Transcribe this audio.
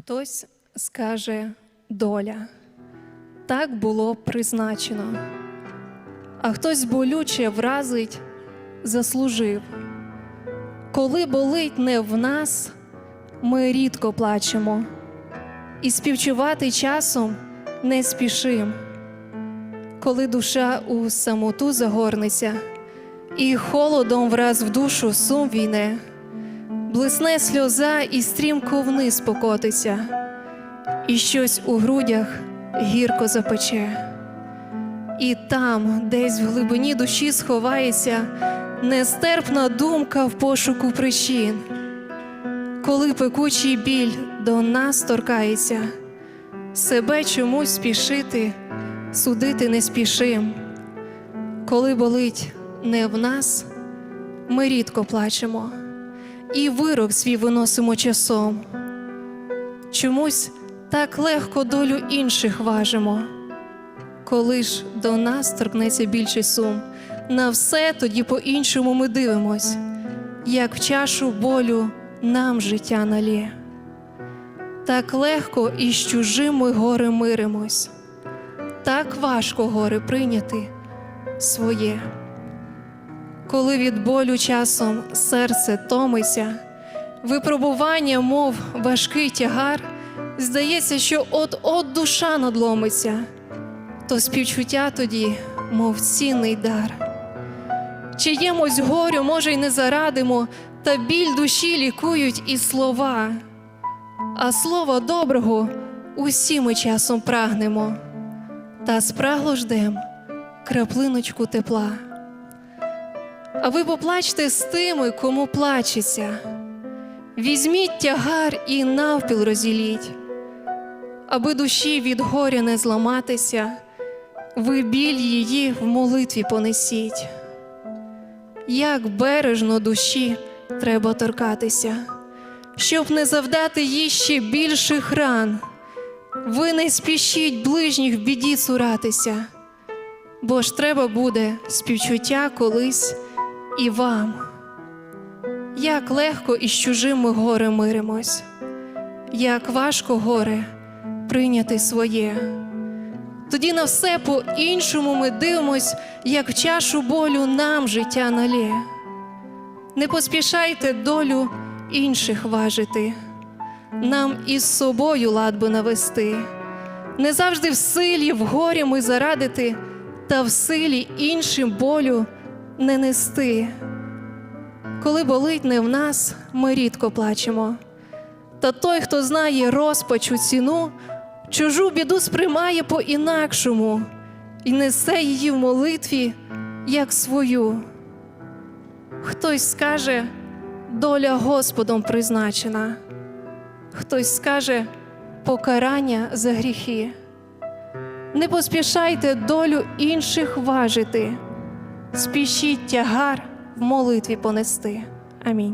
Хтось скаже доля, так було призначено, а хтось болюче вразить, заслужив. Коли болить не в нас, ми рідко плачемо, і співчувати часом не спішим. Коли душа у самоту загорнеться, і холодом враз в душу сум війне, блисне сльоза і стрімко вниз покотиться, і щось у грудях гірко запече. І там, десь в глибині душі сховається нестерпна думка в пошуку причин. Коли пекучий біль до нас торкається, себе чомусь спішити, судити не спішим. Коли болить не в нас, ми рідко плачемо, і вирок свій виносимо часом. Чомусь так легко долю інших важимо. Коли ж до нас торкнеться більший сум, на все тоді по-іншому ми дивимось, як в чашу болю нам життя налє. Так легко із чужим ми горе миримось, так важко горе прийняти своє. Коли від болю часом серце томиться, випробування, мов важкий тягар, здається, що от-от душа надломиться, то співчуття тоді, мов цінний дар. Чиємусь горю, може, й не зарадимо, та біль душі лікують і слова. А слова доброго усі ми часом прагнемо, та спрагло ждем краплиночку тепла. А ви поплачте з тими, кому плачеться. Візьміть тягар і навпіл розділіть, аби душі від горя не зламатися, ви біль її в молитві понесіть. Як бережно душі треба торкатися, щоб не завдати їй ще більших ран. Ви не спішіть ближніх в біді цуратися, бо ж треба буде співчуття колись і вам. Як легко із чужим ми горе миримось, як важко горе прийняти своє. Тоді на все по-іншому ми дивимось, як в чашу болю нам життя налє. Не поспішайте долю інших важити, нам із собою лад би навести. Не завжди в силі в горі ми зарадити, та в силі іншим болю не нести. Коли болить не в нас, ми рідко плачемо. Та той, хто знає розпачу ціну, чужу біду сприймає по-інакшому і несе її в молитві, як свою. Хтось скаже, доля Господом призначена, хтось скаже покарання за гріхи. Не поспішайте долю інших важити, спішіть тягар в молитві понести. Амінь.